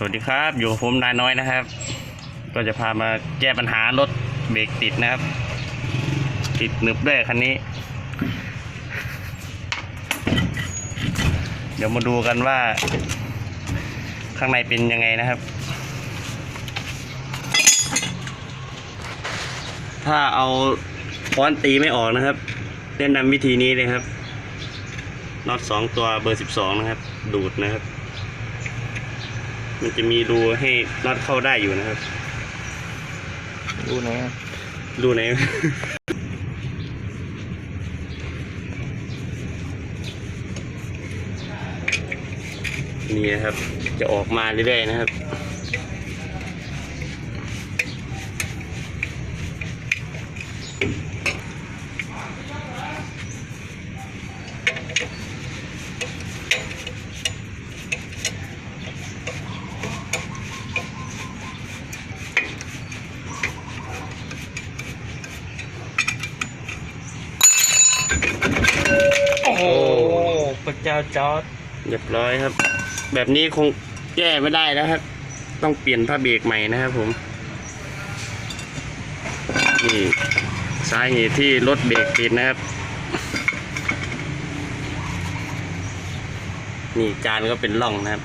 สวัสดีครับ อยู่ผมนายน้อยนะครับ ก็จะพามาแก้ปัญหารถเบรกติดนะครับ ติดหนึบด้วยคันนี้ เดี๋ยวมาดูกันว่า ข้างในเป็นยังไงนะครับ ถ้าเอาค้อนตีไม่ออกนะครับแนะนำวิธีนี้เลยครับน็อตสองตัวเบอร์สิบสองนะครับ ดูดนะครับ มันจะมีรูให้น็อตเข้าได้อยู่นะครับดูไหนอะรูไหน นี่นะครับ จะออกมาเรื่อยๆนะครับ ระเจ้าจอร์ดเรียบร้อยครับ แบบนี้คงแก้ไม่ได้แล้วครับ ต้องเปลี่ยนผ้าเบรกใหม่นะครับผมนี่สาเหตุที่รถเบรกติดนะครับ นี่จานก็เป็นร่องนะครับ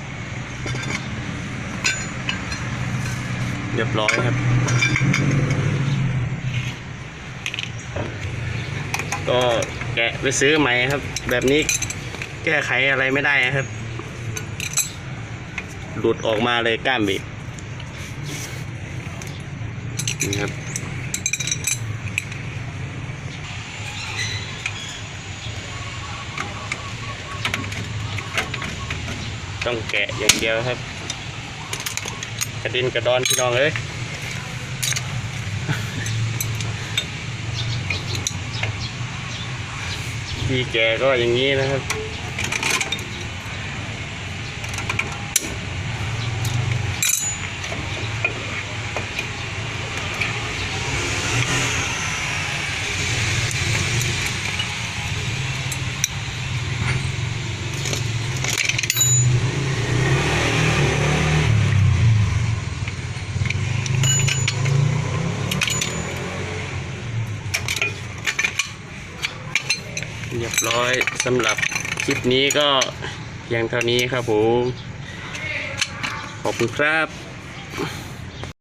เรียบร้อยครับ ก็แกะไปซื้อใหม่ครับ แบบนี้ แก้ไขอะไรไม่ได้นะครับ หลุดออกมาเลยก้ามบรกนี่ครับต้องแกะอย่างเดียวครับ กระดินกระดอนพี่น้องเอ้ยพี่แกก็อย่างนี้นะครับ เรียบร้อยสำหรับคลิปนี้ก็เพียงเท่านี้ครับผม ขอบคุณครับ